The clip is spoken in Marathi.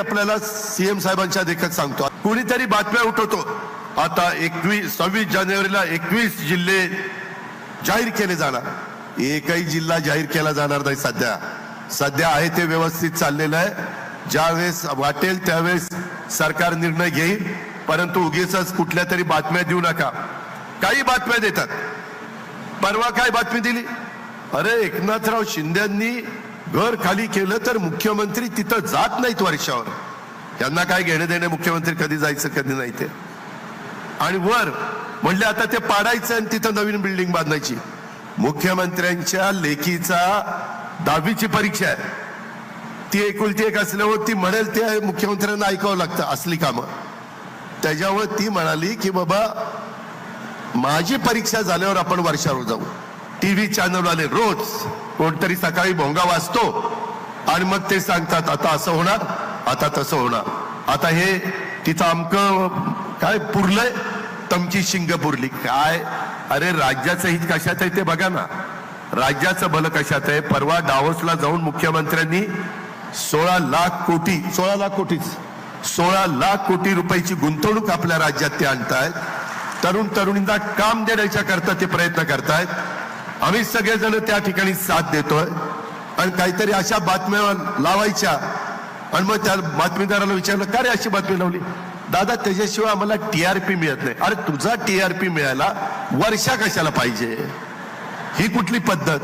आपल्याला सीएम साहेबांच्या देखत सांगतो. कुणीतरी बातम्या उठवतो. आता एकवीस सव्वीस जानेवारीला एकवीस जिल्हे जाहीर केले जाणार. एकही जिल्हा जाहीर केला जाणार नाही सध्या. सध्या आहे ते व्यवस्थित चाललेलं आहे. ज्यावेळेस वाटेल त्यावेळेस सरकार निर्णय घेईल. परंतु उगीच कुठल्या तरी बातम्या देऊ नका. काही बातम्या देतात. परवा काय बातमी दिली? अरे एकनाथराव शिंदेनी घर खाली केलं तर मुख्यमंत्री तिथं जात नाहीत वर्षावर. यांना काय घेणं देणे मुख्यमंत्री कधी जायचं कधी नाही ते. आणि वर म्हणले आता ते पाडायचं आणि तिथं नवीन बिल्डिंग बांधायची. मुख्यमंत्र्यांच्या लेखीचा दहावीची परीक्षा आहे. ती एकुलती एक असल्यावर ती म्हणेल ते मुख्यमंत्र्यांना ऐकावं लागतं असली कामं. त्याच्यावर ती म्हणाली की बाबा माझी परीक्षा झाल्यावर आपण वर्षावर जाऊ. टीव्ही चॅनल आले रोज कोणतरी सकाळी भोंगा वाचतो आणि मग ते सांगतात आता असं होणार आता तसं होणार. आता हे तिथं अमकं काय पुरलंय? तमची शिंग पुरली. काय? अरे राज्याचं हित कशात आहे ते बघा ना. राज्याचं भलं कशात आहे? परवा डावसला जाऊन मुख्यमंत्र्यांनी सोळा लाख कोटी सोळा लाख कोटीच सोळा लाख कोटी रुपयाची गुंतवणूक आपल्या राज्यात ते आणतायत. तरुण तरुणींना काम देण्याच्या करता ते प्रयत्न करतायत. आम्ही सगळेजण त्या ठिकाणी साथ देतोय. आणि काहीतरी अशा बातम्या लावायच्या. आणि मग त्या बातमीदाराला विचारलं का रे अशी बातमी लावली? दादा त्याच्याशिवाय आम्हाला टीआरपी मिळत नाही. अरे तुझा टीआरपी मिळायला वर्षा कशाला पाहिजे? ही कुठली पद्धत?